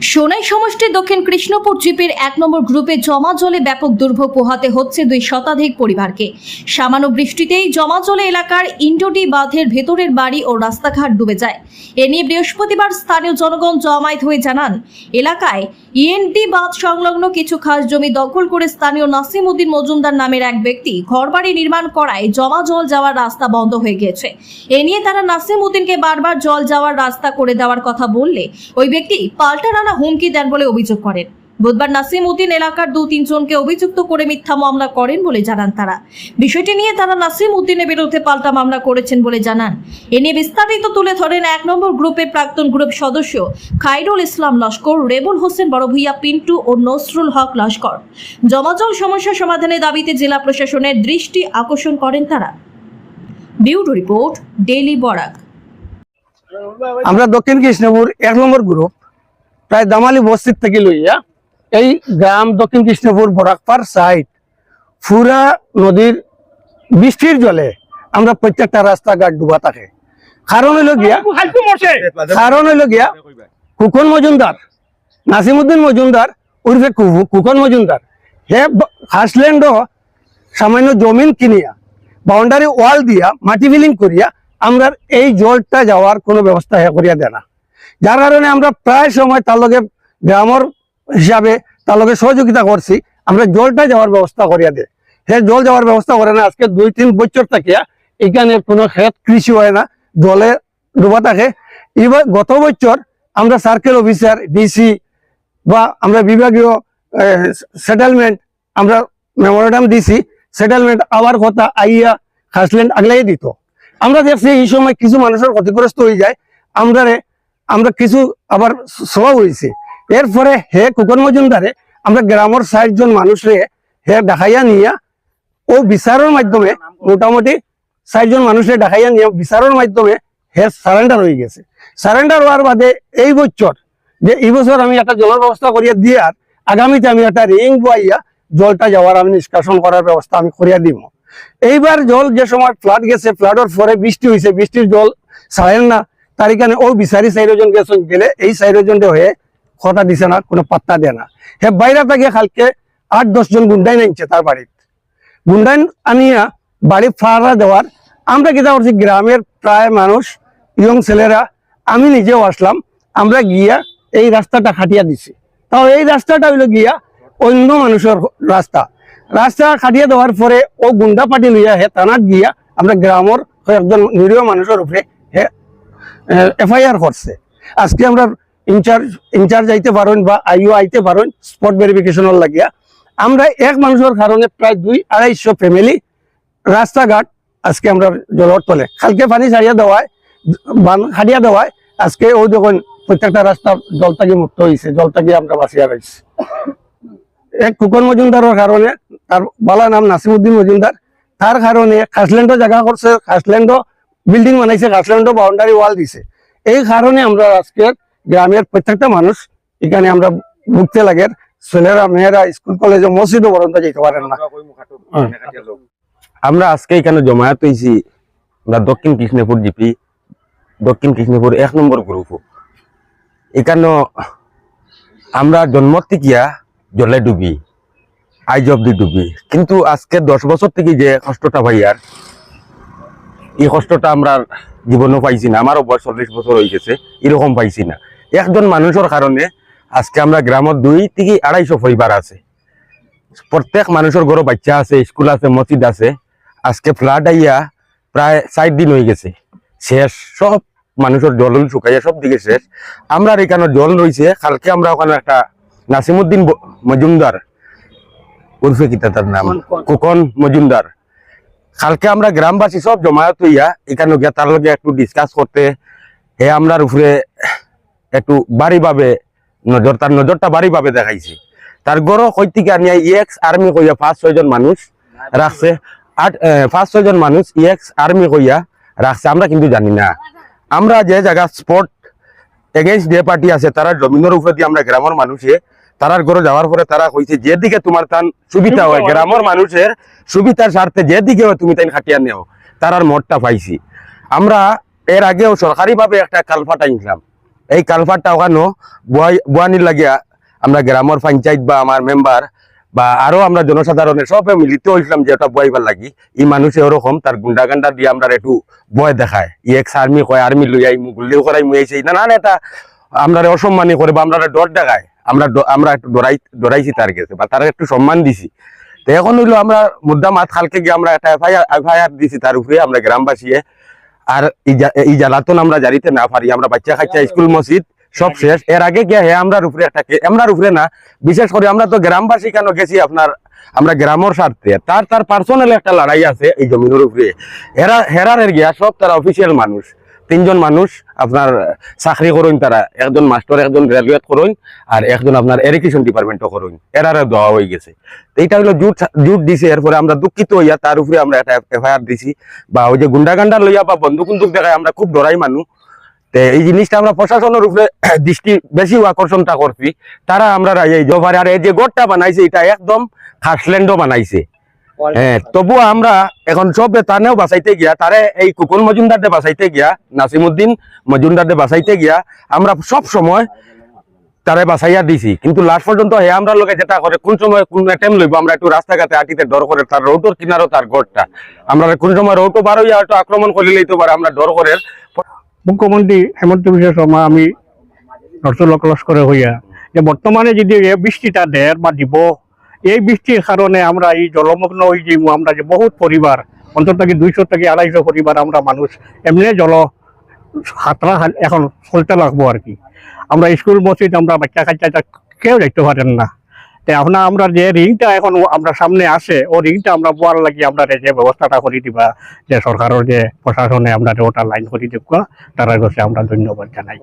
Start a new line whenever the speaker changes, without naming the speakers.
সোনাই সমষ্টির দক্ষিণ কৃষ্ণপুর জিপের এক নম্বর গ্রুপে জমা জলে ব্যাপক দুর্ভোগ পোহাতে হচ্ছে দুই শতাধিক পরিবারকে। সামান্য বৃষ্টিতেই জমা জলে এলাকার ইন্ডোটি বাঁধের ভেতরের বাড়ি ও রাস্তাঘাট ডুবে যায়। এ নিয়ে বৃহস্পতিবার স্থানীয় জনগণ জমায়েত হয়ে জানান, এলাকায় ইএনডি বাঁধ সংলগ্ন কিছু খাস জমি দখল করে স্থানীয় নাসিম উদ্দিন মজুমদার নামের এক ব্যক্তি ঘরবাড়ি নির্মাণ করায় জমা জল যাওয়ার রাস্তা বন্ধ হয়ে গেছে এ নিয়ে তারা নাসিম উদ্দিনকে বারবার জল যাওয়ার রাস্তা করে দেওয়ার কথা বললে ওই ব্যক্তি পাল্টা নানা হুমকি দেন বলে অভিযোগ করেন। বুধবার নাসিম উদ্দিন এলাকার দু তিনজনকে অভিযুক্ত করে মিথ্যা মামলা করেন বলে জানান তারা। বিষয়টি নিয়ে তারা নাসিম উদ্দিনের বিরুদ্ধে পাল্টা মামলা করেছেন বলে জানান। এ নিয়ে বিস্তারিত তুলে ধরেন এক নম্বর গ্রুপের প্রাক্তন গ্রুপ সদস্য খাইরুল ইসলাম লস্কর, রেবুল হোসেন বড়ভূইয়া, পিন্টু ও নসরুল হক লস্কর। জমাজল সমস্যা সমাধানের দাবিতে জেলা প্রশাসনের দৃষ্টি আকর্ষণ করেন তারা। Bureau report, daily Barak.
আমরা দক্ষিণ কৃষ্ণপুর এক নম্বর গ্রুপ, প্রায় দামালি বস্তির থেকে লইয়া এই গ্রাম দক্ষিণ কৃষ্ণপুর বরাকপার সাইড ফুরা নদীর বৃষ্টির জলে আমরা প্রত্যেকটা রাস্তাঘাট ডুবা থাকে। কারণ হইল গিয়া কারণ হইল গিয়া কুকন মজুমদার নাসিমুদ্দিন মজুমদার উর্ফে কুকন মজুমদার হে হাসল্যান্ডও সামান্য জমিন কিনিয়া বাউন্ডারি ওয়াল দিয়া মাটি ফিলিং করিয়া আমরা এই জলটা যাওয়ার কোনো ব্যবস্থা হে করিয়া দেয় না। যার কারণে আমরা প্রায় সময় তার লগে গ্রামর হিসাবে তার লগে সহযোগিতা করছি। আমরা জলটা যাওয়ার ব্যবস্থা করিয়া দে হে, জল যাওয়ার ব্যবস্থা করে না, আজকে দুই তিন বছর থাকিয়া এখানে কোনো ক্ষেত কৃষি হয় না, জলে ডুবা থাকে। এবার গত বছর আমরা সার্কেল অফিসার ডিসি বা আমরা বিভাগীয় সেটেলমেন্ট আমরা মেমোরেন্ডাম দিছি। সেটেলমেন্ট আবার কথা আইয়া খাসল্যান্ড আগলাই দিত। আমরা দেখছি এই সময় কিছু মানুষের ক্ষতিগ্রস্ত হয়ে যায়। আমরা আমরা কিছু আবার সভা হয়েছে। এরপরে হে কুকন মজুমদারে, আমরা গ্রামের ষাট জন মানুষরে হে দেখাইয়া নিয়া ও বিচারের মাধ্যমে মোটামুটি ষাট জন মানুষরে দেখাইয়া নিয়ে বিচারের মাধ্যমে হে সারেন্ডার হয়ে গেছে। সারেন্ডার হওয়ার বাদে এই বছর যে এই বছর আমি একটা জলের ব্যবস্থা করিয়া দিয়ে আর আগামীতে আমি একটা রিং বইয়া জলটা যাওয়ার আমি নিষ্কাশন করার ব্যবস্থা আমি করিয়া দিব। এইবার জল যে সময় ফ্লাড গেছে ফ্লাডের পরে বৃষ্টি হয়েছে বৃষ্টির জল ছাড়েন না। তার এখানে ও বিচারি চাইরজন গেছেন গেলে এই চাইরজন হয়ে কথা দিছে না, কোনো পাত্তা দেয় না। হে বাইরে থেকে কালকে আট, দশ জন গুন্ডাই নাইছে তার বাড়িতে। গুন্ডাইন আনিয়া বাড়ি ফাড়া দেওয়ার। আমরা কিতা করছি গ্রামের প্রায় মানুষ, ইয়ং ছেলেরা, আমি নিজেও আসলাম। আমরা গিয়া এই রাস্তাটা খাটিয়া দিছি। তাও এই রাস্তাটা হইল গিয়া অন্য মানুষের রাস্তা। রাস্তা খাটিয়ে দেওয়ার পরে ও গুন্ডা পাটি লইয়া হে থানাত গিয়া আমরা গ্রামের একজন নিরীহ মানুষের উপরে হে এফআইআর করছে। আজকে আমরা ইনচার্জ ইনচার্জ আইতে পারেন বা আইও আইতে পারেন স্পট ভেরিফিকেশনের লাগিয়া। আমরা এক মানুষের কারণে প্রায় দুই আড়াইশো ফ্যামিলি রাস্তাঘাট আজকে আমরা জলর তলে। কালকে পানি ছাড়িয়া দেওয়ায়, বান খাটিয়া দেওয়ায়, আজকে ও যখন প্রত্যেকটা রাস্তা জল থেকে মুক্ত হয়েছে জল থেকে আমরা বাঁচিয়া রয়েছি। এক কুকন মজুমদারের কারণে, তার বালা নাম নাসিমুদ্দিন মজুমদার, তার কারণে খাসল্যান্ডও জায়গা করছে, খাসল্যান্ডও বিল্ডিং বানাইছে, খাসল্যান্ডও বাউন্ডারি ওয়াল দিছে। এই কারণে আমরা আজকে গ্রামের প্রত্যেকটা মানুষ এখানে আমরা ভুগতে লাগে। ছেলেরা, মেয়েরা, স্কুল, কলেজে মসজিদও পর্যন্ত যেতে পারেন না।
আমরা আজকে এখানে জমায়েত হয়েছি আমরা দক্ষিণ কৃষ্ণপুর জিপি, দক্ষিণ কৃষ্ণপুর এক নম্বর গ্রুপ এখানে আমরা জন্ম থেকিয়া জলে ডুবি, আইজ অব্দি ডুবি। কিন্তু আজকে দশ বছর থেকে যে কষ্টটা ভাইয়ার এই কষ্টটা আমরা জীবনও পাইছি না। আমারও বয়স চল্লিশ বছর হয়ে গেছে, এরকম পাইছি না। একজন মানুষের কারণে আজকে আমরা গ্রামের দুই থেকে আড়াইশো পরিবার আছে। প্রত্যেক মানুষের ঘরে বাচ্চা আছে স্কুল আছে মসজিদ আছে। আজকে ফ্লাড আইয়া প্রায় ষাট দিন হয়ে গেছে। শেষ সব মানুষের জল শুকাইয়া সব দিকে শেষ। আমরা এখানে জল রয়েছে কালকে আমরা ওখানে একটা নাসিমুদ্দিন মজুমদার উর্ফে কিতা তার নাম? কুকন মজুমদার। কালকে আমরা গ্রামবাসী সব জমায়েত হইয়া এখানে গিয়া তার লগে একটু ডিসকাস করতে হে আমরার উপরে একটু বাড়ি ভাবে নজর তার নজরটা বাড়ি ভাবে দেখাইছে। তার গড় কই থেকে আনিয়া ইএক্স আর্মি কইয়া পাঁচ ছয়জন মানুষ রাখছে। আট পাঁচ ছয়জন মানুষ ইএক্স আর্মি কইয়া রাখছে। আমরা কিন্তু জানি না। আমরা যে জায়গা স্পট এগেইনস্ট যে পার্টি আছে তারা জমিনের উপরে দিয়ে আমরা গ্রামের মানুষে তারার ঘরে যাওয়ার পরে তারা কইছে যেদিকে তোমার তান সুবিধা হয় গ্রামের মানুষের সুবিধার স্বার্থে যেদিকে হয় তুমি তাই খাটিয়া নেও তারার মতটা পাইছি। আমরা এর আগেও সরকারিভাবে একটা কালফাটা ইনলাম। এই কালভারটা ওখানো বুয়ানির লাগিয়া আমরা গ্রামের পঞ্চায়েত বা আমার মেম্বার বা আরও আমরা জনসাধারণের সবে মিলিত হয়েছিলাম যে ওটা বয়বার লাগি। ই মানুষে ওরকম, তার গুন্ডা গান্ডা দিয়ে আমরা একটু বয় দেখায়। ই এক্স আর্মি কয় আর্মি লই আই গুল্লিও করাই মুইছে না না এটা আমরা অসম্মানী করে বা আমরা ডর দেখায়। আমরা আমরা একটু ডরাই ডরাইছি তার কাছে বা তার একটু সম্মান দিছি। তো এখন হইল আমরা মুদ্দা মাত খালকে গিয়ে আমরা একটা এফআইআর এফআইআর দিছি, তার উপরে আমরা গ্রামবাসী আর এই জ্বালাতন আমরা জারিতে না পারি আমরা বাচ্চা খাচ্ছা স্কুল মসজিদ সব শেষ। এর আগে গিয়ে হে আমরা উপরে একটা আমরা রুফরে উপরে না বিশেষ করে আমরা তো গ্রামবাসী কেন গেছি আপনার আমরা গ্রামের স্বার্থে। তার তার পার্সোনাল একটা লড়াই আছে এই জমিনের উপরে। হেরা হেরারের গিয়া সব তারা অফিসিয়াল মানুষ। তিনজন মানুষ আপনার চাকরি করুন তারা, একজন মাস্টার একজন গ্রাজুয়েট করুন, আর একজন আপনার এডুকেশন ডিপার্টমেন্টও করুন। এরারে দেওয়া হয়ে গেছে। এইটা হলো জুট জুট দিছে। এরপরে আমরা দুঃখিত হইয়া তার উপরে আমরা একটা এফআইআর দিছি। বা ওই যে গুন্ডাগান্ডা লইয়া বা বন্দুক বন্দুক দেখায় আমরা খুব ডরাই মানুষ। এই জিনিসটা আমরা প্রশাসনের উপরে দৃষ্টি বেশি আকর্ষণটা করছি। তারা আমরা এই জভারে আর এই যে গোটটা বানাইছে, এটা একদম খাসল্যান্ডও বানাইছে। হ্যাঁ তবুও আমরা এখন সব তানেও বাঁচাইতে গিয়া তারে এই কুকুন মজুমদারদের বাঁচাইতে গিয়া নাসিমুদ্দিন মজুমদারদের বাঁচাইতে গিয়া আমরা সব সময় তারে বাঁচাইয়া দিছি। কিন্তু লাস্ট পর্যন্ত হে আমরা লোকে যেটা করে কোন সময় কোন টাইম লইব আমরা একটু রাস্তাঘাটে আটিতে ডর করে তার রোডর কিনারও তার গড়টা আমরা কোন সময় রোডও বার হইয়া হয়তো আক্রমণ করে লইতে পারে আমরা ডর করে।
মুখ্যমন্ত্রী হেমন্ত বিশ্ব শর্মা আমি লস্করে হইয়া যে বর্তমানে যদি বৃষ্টিটা দেয় বা দিব এই বৃষ্টির কারণে আমরা এই জলমগ্ন হয়ে যাইব আমরা যে বহুত পরিবার, অন্তত কি দুইশো থেকে আড়াইশো পরিবার আমরা মানুষ, এমনি জল হাতরা এখন চলতে লাগবো আর কি। আমরা স্কুল মসজিদ আমরা বাচ্চা কাচ্চা কেউ দেখতে পারেন না। আপনার আমরা যে রিংটা এখন আমরা সামনে আসে ও রিংটা আমরা বোয়ার লাগি আমরা যে ব্যবস্থাটা করে দিবা, যে সরকারের যে প্রশাসনে আমরা ওটা লাইন করে দিব, তারা কাছে আমরা ধন্যবাদ জানাই।